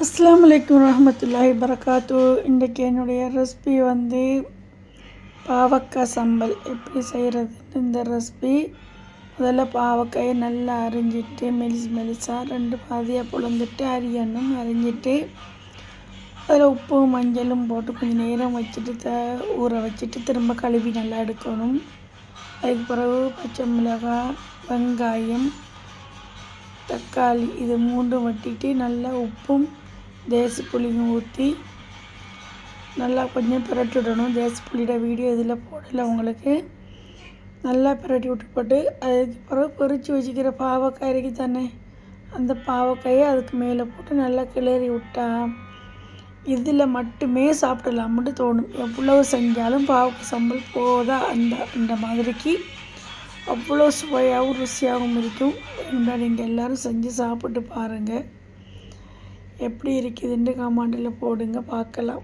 அஸ்லாம் வலைக்கம் ரஹமத்துல்லாஹி வரகாத்து இன்றைக்கு என்னுடைய ரெசிபி வந்து பாவக்காய் சம்பல். எப்படி செய்கிறது இந்த ரெசிபி. முதல்ல பாவக்காயை நல்லா அரிஞ்சிட்டு மெலிசு மெலிசாக ரெண்டு பாதியாக புலந்துட்டு அரியணும் அரிஞ்சிட்டு அதில் உப்பும் மஞ்சளும் போட்டு கொஞ்சம் நேரம் வச்சுட்டு த ஊற வச்சுட்டு திரும்ப கழுவி நல்லா எடுக்கணும். அதுக்கு பிறகு பச்சை மிளகாய் வெங்காயம் தக்காளி இது மூண்டும் வட்டிட்டு நல்லா உப்பும் தேசி புளியும் ஊற்றி நல்லா கொஞ்சம் பிரட்டி விடணும். தேசி புளியோட வீடியோ இதில் போடலை உங்களுக்கு. நல்லா பிரட்டி விட்டு போட்டு அதுக்கு பிறகு பொறிச்சு வச்சுக்கிற பாவக்காய் இருக்கு தானே அந்த பாவக்காயை அதுக்கு மேலே போட்டு நல்லா கிளறி விட்டா இதில் மட்டுமே சாப்பிடலாம்னு தோணும். எவ்வளவு செஞ்சாலும் பாவக்காய் சம்பல் போதா அந்த அந்த மாதிரிக்கு அவ்வளோ சுவையாகவும் ருசியாகவும் இருக்கும். நீங்கள் எல்லோரும் செஞ்சு சாப்பிட்டு பாருங்கள் எப்படி இருக்குதுன்ட்டு கமெண்டில் போடுங்க பார்க்கலாம்.